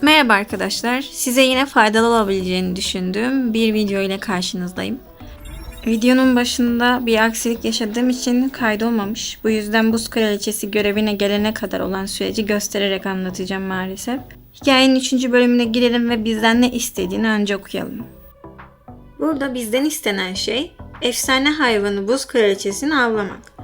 Merhaba arkadaşlar. Size yine faydalı olabileceğini düşündüğüm bir video ile karşınızdayım. Videonun başında bir aksilik yaşadığım için kaydolmamış. Bu yüzden buz kraliçesi görevine gelene kadar olan süreci göstererek anlatacağım maalesef. Hikayenin 3. bölümüne girelim ve bizden ne istediğini önce okuyalım. Burada bizden istenen şey efsane hayvanı buz kraliçesini avlamak.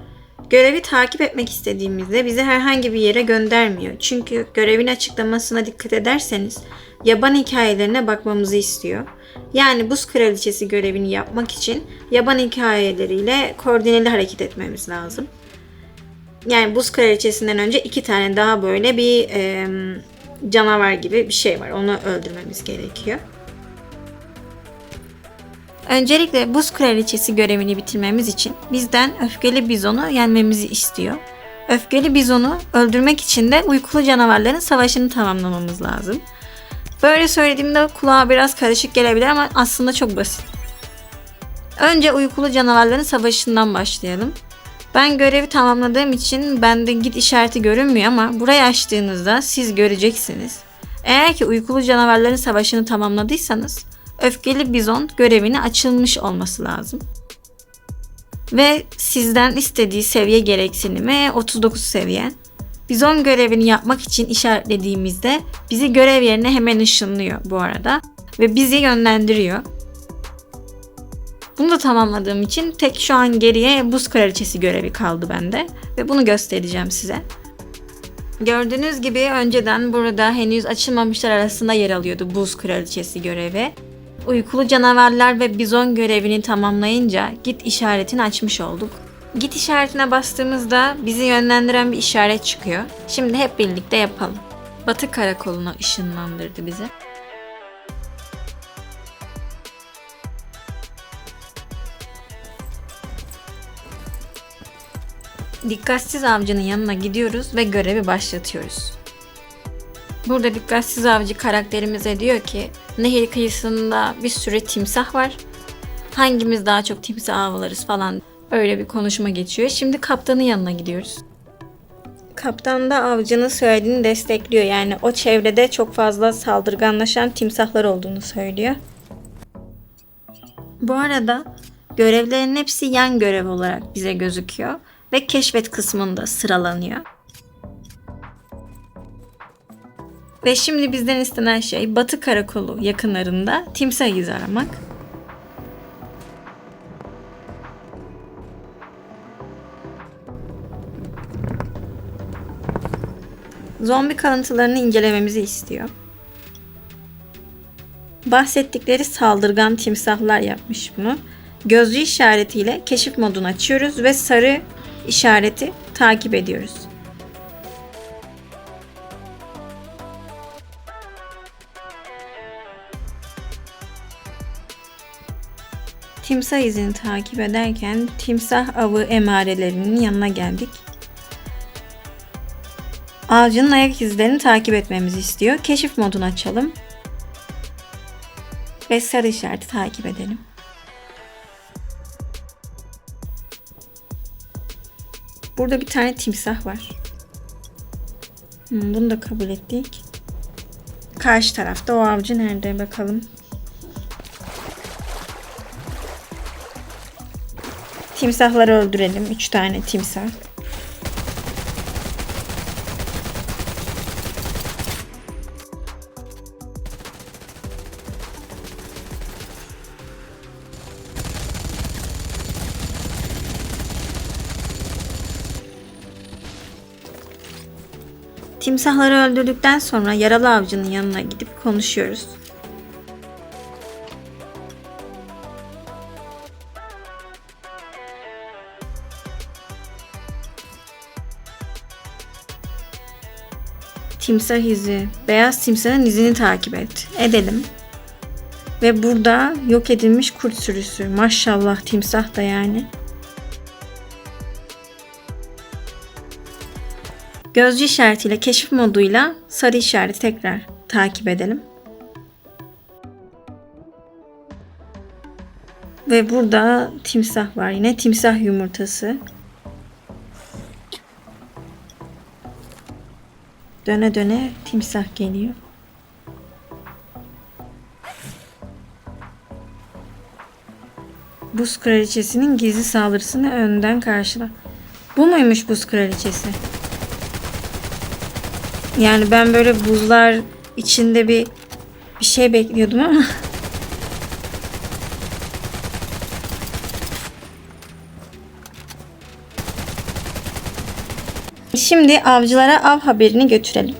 Görevi takip etmek istediğimizde bizi herhangi bir yere göndermiyor. Çünkü görevin açıklamasına dikkat ederseniz yaban hikayelerine bakmamızı istiyor. Yani buz kraliçesi görevini yapmak için yaban hikayeleriyle koordineli hareket etmemiz lazım. Yani buz kraliçesinden önce iki tane daha böyle bir e, canavar gibi bir şey var. Onu öldürmemiz gerekiyor. Öncelikle buz kraliçesi görevini bitirmemiz için bizden öfkeli bizonu yenmemizi istiyor. Öfkeli bizonu öldürmek için de uykulu canavarların savaşını tamamlamamız lazım. Böyle söylediğimde kulağa biraz karışık gelebilir ama aslında çok basit. Önce uykulu canavarların savaşından başlayalım. Ben görevi tamamladığım için bende git işareti görünmüyor ama burayı açtığınızda siz göreceksiniz. Eğer ki uykulu canavarların savaşını tamamladıysanız öfkeli bizon görevini açılmış olması lazım. Ve sizden istediği seviye gereksinimi 39 seviye. Bizon görevini yapmak için işaretlediğimizde bizi görev yerine hemen ışınlıyor bu arada ve bizi yönlendiriyor. Bunu da tamamladığım için tek şu an geriye buz kraliçesi görevi kaldı bende ve bunu göstereceğim size. Gördüğünüz gibi önceden burada henüz açılmamışlar arasında yer alıyordu buz kraliçesi görevi. Uykulu canavarlar ve bizon görevini tamamlayınca git işaretini açmış olduk. Git işaretine bastığımızda bizi yönlendiren bir işaret çıkıyor. Şimdi hep birlikte yapalım. Batı karakoluna ışınlandırdı bizi. Dikkatsiz avcının yanına gidiyoruz ve görevi başlatıyoruz. Burada dikkatsiz avcı karakterimize diyor ki nehir kıyısında bir sürü timsah var. Hangimiz daha çok timsah avlarız falan öyle bir konuşma geçiyor. Şimdi kaptanın yanına gidiyoruz. Kaptan da avcının söylediğini destekliyor. Yani o çevrede çok fazla saldırganlaşan timsahlar olduğunu söylüyor. Bu arada görevlerin hepsi yan görev olarak bize gözüküyor ve keşfet kısmında sıralanıyor. Ve şimdi bizden istenen şey Batı Karakolu yakınlarında timsah izi aramak. Zombi kalıntılarını incelememizi istiyor. Bahsettikleri saldırgan timsahlar yapmış bunu. Gözcü işaretiyle keşif modunu açıyoruz ve sarı işareti takip ediyoruz. Timsah izini takip ederken timsah avı emarelerinin yanına geldik. Avcının ayak izlerini takip etmemizi istiyor. Keşif modunu açalım. Ve sarı işareti takip edelim. Burada bir tane timsah var. Hmm, bunu da kabul ettik. Karşı tarafta o avcı nerede bakalım. Timsahları öldürelim. 3 tane timsah. Timsahları öldürdükten sonra yaralı avcının yanına gidip konuşuyoruz. Timsah izi. Beyaz timsahın izini takip et. Edelim. Ve burada yok edilmiş kurt sürüsü. Maşallah timsah da yani. Gözcü işaretiyle keşif moduyla sarı işareti tekrar takip edelim. Ve burada timsah var yine. Timsah yumurtası. Döne döne timsah geliyor. Buz kraliçesinin gizli saldırısını önden karşıla. Bu muymuş buz kraliçesi? Yani ben böyle buzlar içinde bir bir şey bekliyordum ama Şimdi avcılara av haberini götürelim.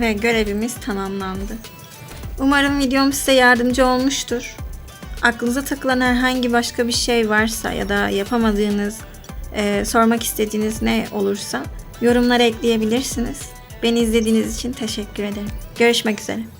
Ve görevimiz tamamlandı. Umarım videom size yardımcı olmuştur. Aklınıza takılan herhangi başka bir şey varsa ya da yapamadığınız, e, sormak istediğiniz ne olursa yorumlara ekleyebilirsiniz. Beni izlediğiniz için teşekkür ederim. Görüşmek üzere.